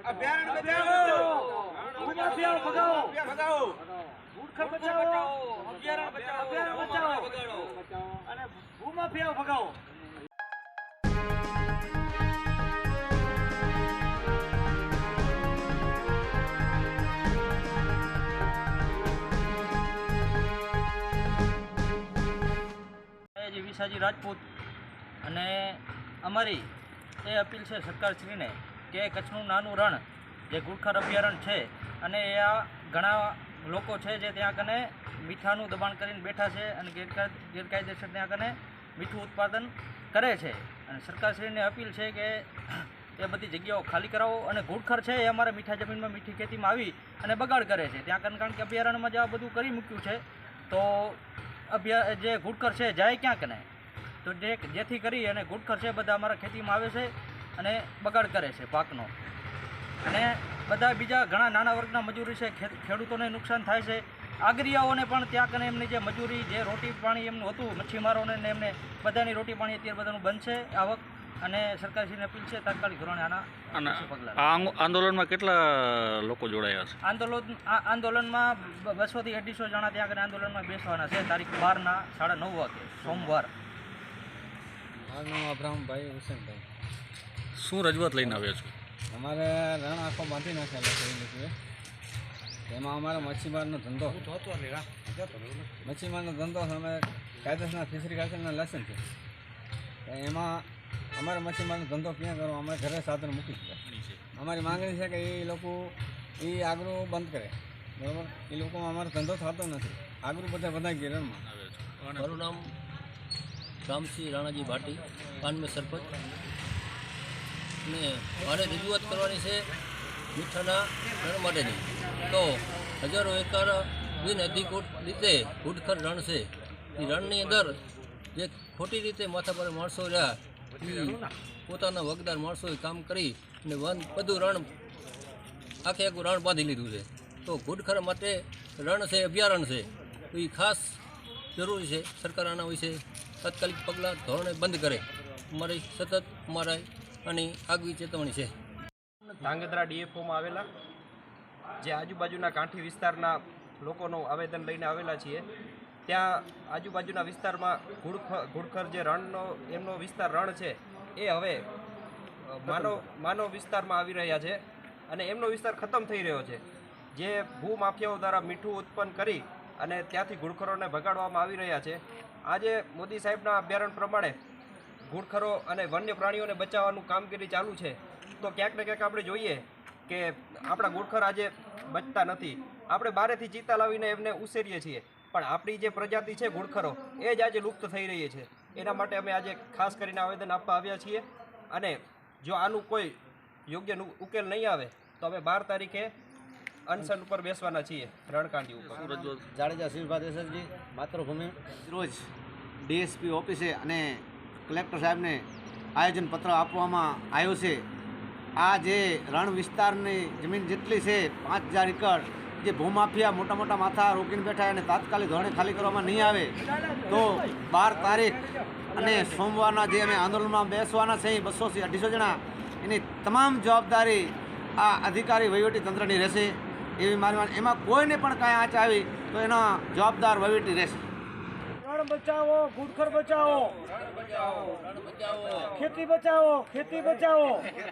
અભયારણ્ય બચાવો! ભૂમાફિયાઓ ભગાવો ભગાવો મૂર્ખ બચાવો! અભયારણ્ય બચાવો! અને ભૂમાફિયાઓ ભગાવો! વિસાજી રાજપૂત. અને અમારી એ અપીલ છે સરકારશ્રીને કે કચ્છનું નાનું રણ, જે ગુરખર અભયારણ્ય છે, અને એ આ ઘણા લોકો છે જે ત્યાં કને મીઠાનું દબાણ કરીને બેઠા છે અને ગેરકાયદ ગેરકાયદેસર ત્યાં કને મીઠું ઉત્પાદન કરે છે. અને સરકારશ્રીને અપીલ છે કે એ બધી જગ્યાઓ ખાલી કરાવો અને ઘૂડખર છે એ અમારે મીઠા જમીનમાં મીઠી ખેતીમાં આવી અને બગાડ કરે છે. ત્યાં કારણ કારણ કે અભયારણ્યમાં જે આ બધું કરી મૂક્યું છે, તો અભ્યા જે ઘૂડખર છે જાય ક્યાંક ને તો જે, જેથી કરી અને ઘૂડખર છે બધા અમારા ખેતીમાં આવે છે. અને બગાડ કરે છે પાકનો. અને બધા બીજા ઘણા નાના વર્ગના મજૂરી છે ખેડૂતોને નુકસાન થાય છે. આગરિયાઓને પણ ત્યાં કને એમની જે મજૂરી જે રોટી પાણી એમનું હતું મચ્છીમારોને ને એમને બધાની રોટી પાણી અત્યારે બધાનું બંધ છે આવક. અને સરકારશ્રીને અપીલ છે તાત્કાલિક ધોરણે આના પગલાં આંદોલનમાં કેટલા લોકો જોડાયા છે આંદોલન આ આંદોલનમાં બસોથી અઢીસો જણા ત્યાં આગળ આંદોલનમાં બેસવાના છે. તારીખ બારના સાડા નવ વાગે સોમવાર. મારું નામ અબ્રામભાઈ હુસેનભાઈ. શું રજૂઆત લઈને આવ્યા છો? અમારે રણ આખો બાંધી નાખેલો છે એ લોકોએ. તેમાં અમારે મચ્છીમારનો ધંધો. મચ્છીમારનો ધંધો અમે કાયદેસરના ફિશરી કાયદેસરના લાયસન્સ છે. એમાં અમારે મચ્છીમારનો ધંધો ક્યાં કરો અમે ઘરે સાધન મૂકી દીધા. અમારી માંગણી છે કે એ લોકો એ આગળ બંધ કરે. બરાબર? એ લોકોમાં અમારો ધંધો થતો નથી. આગળ બધા બધા ગયા રણમાં મારું નામ રામસિંહ રાણાજી ભાટી. પાનમે સરપંચ. મારે રજૂઆત કરવાની છે મીઠાના રણ માટેની. તો હજારો એકર બિન અધિકૃત રીતે ઘુડખર રણ છે. એ રણની અંદર જે ખોટી રીતે માથા પર માણસો રહ્યા એ પોતાના વગદાર માણસોએ કામ કરી અને વન બધું રણ, આખે આખું રણ બાંધી લીધું છે. તો ઘુડખર માટે રણ છે, અભયારણ્ય છે. એ ખાસ જરૂરી છે, સરકાર આના વિશે તાત્કાલિક પગલાં ધોરણે બંધ કરે. અમારી સતત અમારા આની આગવી ચેતવણી છે. ધાંગધ્રા ડીએફઓમાં આવેલા, જે આજુબાજુના કાંઠી વિસ્તારના લોકોનું આવેદન લઈને આવેલા છીએ, ત્યાં આજુબાજુના વિસ્તારમાં ઘુડખર ઘુડખર જે રણનો, એમનો વિસ્તાર રણ છે, એ હવે માનવ માનવ વિસ્તારમાં આવી રહ્યા છે અને એમનો વિસ્તાર ખતમ થઈ રહ્યો છે. જે ભૂમાફિયાઓ દ્વારા મીઠું ઉત્પન્ન કરી અને ત્યાંથી ઘુડખરોને ભગાડવામાં આવી રહ્યા છે. આજે મોદી સાહેબના અભ્યારણ પ્રમાણે ઘુડખરો અને વન્ય પ્રાણીઓને બચાવવાનું કામગીરી ચાલુ છે. તો ક્યાંક ને ક્યાંક આપણે જોઈએ કે આપણા ઘુડખર આજે બચતા નથી. આપણે બારેથી ચિત્તા લાવીને એમને ઉછેરીએ છીએ. પણ આપણી જે પ્રજાતિ છે ઘુડખરો એ જ આજે લુપ્ત થઈ રહી છે. એના માટે અમે આજે ખાસ કરીને આવેદન આપવા આવ્યા છીએ. અને જો આનું કોઈ યોગ્ય ઉકેલ નહીં આવે, તો અમે બાર તારીખે અનશન ઉપર બેસવાના છીએ, રણકાંડી ઉપર. જાડેજા દેસાઈજી માતૃભૂમિ. રોજ ડીએસપી ઓફિસે અને કલેક્ટર સાહેબને આયોજન પત્ર આપવામાં આવ્યો છે. આ જે રણ વિસ્તારની જમીન જેટલી છે, પાંચ હજાર એકર, જે ભૂમાફિયા મોટા મોટા માથા રોકીને બેઠા અને તાત્કાલિક ધોરણે ખાલી કરવામાં નહીં આવે, તો બાર તારીખ અને સોમવારના જે અમે આંદોલનમાં બેસવાના છે બસોથી અઢીસો જણા, એની તમામ જવાબદારી આ અધિકારી વહીવટી તંત્રની રહેશે. એવી મારી એમાં કોઈને પણ કાંઈ આંચ આવી, તો એના જવાબદાર વહીવટી રહેશે. રણ બચાવો ઘુડખર બચાવો. ખેતી બચાવો ખેતી બચાવો.